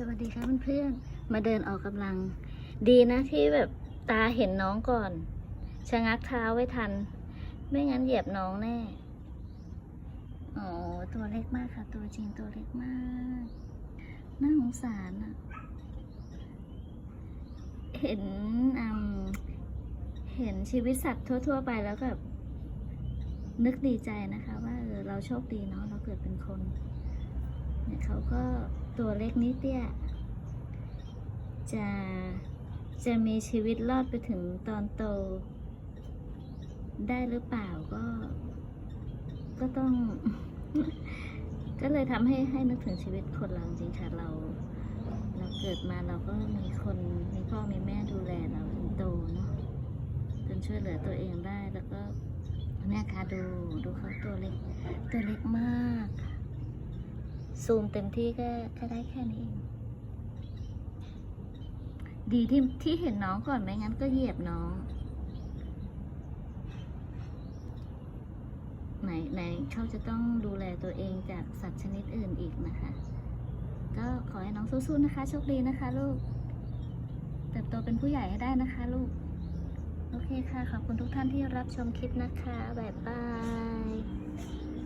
สวัสดีค่ะเพื่อนๆ มาเดินออกกำลัง ดีนะที่แบบตาเห็นน้องก่อน ชะงักเท้าไว้ทัน ไม่งั้นเหยียบน้องแน่ อ๋อ ตัวเล็กมากค่ะ ตัวจริงตัวเล็กมาก น่าสงสารอะเห็นอืมเห็นชีวิตสัตว์ทั่ว ๆ ไปแล้วแบบนึกดีใจนะคะ ว่าเออเราโชคดีเนาะเราเกิดเป็นคน เนี่ยเขาก็ตัวเล็กนิดเตี้ยจะจะมีชีวิตรอดไปถึงตอนโต ได้หรือเปล่าก็ ก็ต้อง ก็เลยทำให้ให้นึกถึงชีวิตคนเราจริงๆค่ะเรา เราเกิดมาเราก็มีคนมีพ่อมีแม่ดูแลเราจนโตเนาะจนช่วยเหลือตัวเองได้แล้วก็เนี่คะดูดูเขาตัวเล็กตัวเล็กมาก ซูมเต็มที่ก็ก็ได้แค่นี้เองดีที่ที่เห็นน้องก่อนไม่งั้นก็เหยียบน้อง ไหนไหนเขาจะต้องดูแลตัวเองจากสัตว์ชนิดอื่นอีกนะคะ ก็ขอให้น้องสู้ๆนะคะ โชคดีนะคะลูกเติบโตเป็นผู้ใหญ่ให้ได้นะคะลูก โอเคค่ะ ขอบคุณทุกท่านที่รับชมคลิปนะคะ บ๊ายบาย